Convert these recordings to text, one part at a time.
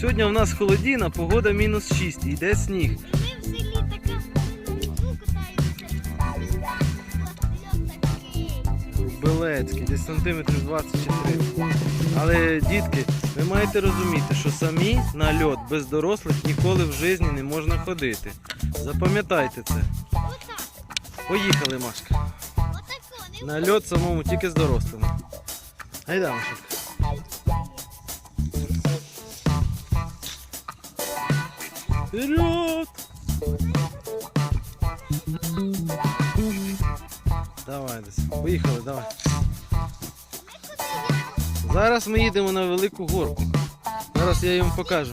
Сьогодні у нас холодіна, погода мінус 6, йде сніг. Ми в селі такий. Белецький, десь сантиметрів 20 чи 30. Але, дітки, ви маєте розуміти, що самі на льод без дорослих ніколи в житті не можна ходити. Запам'ятайте це. Поїхали, Машка. На льод самому тільки з дорослими. Гайда, Машка. Вперед! Давай, десь. Поїхали, давай. Зараз ми їдемо на велику горку. Зараз я їм покажу.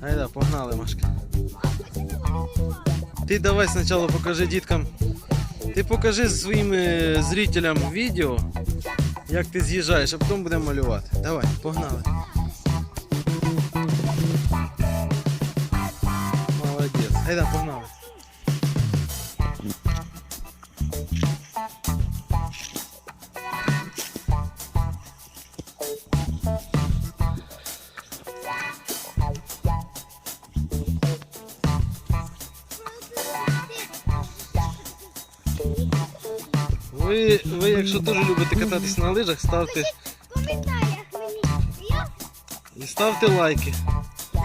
Гайда, погнали, Машка. Ти давай спочатку покажи діткам. Ти покажи своїм е, зрителям відео, як ти з'їжджаєш, а потім будемо малювати. Давай, погнали. Молодець. Гайда, погнали. Ви, ви якщо дуже любите кататись на лижах, ставте В коментарях мені. Я і ставте лайки. так.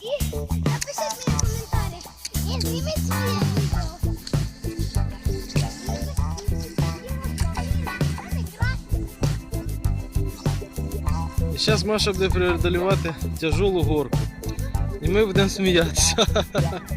І напишіть мені в коментарях. І зніміть своє відео. І зараз Маша буде преодолювати тяжолу горку. І ми будемо сміятися.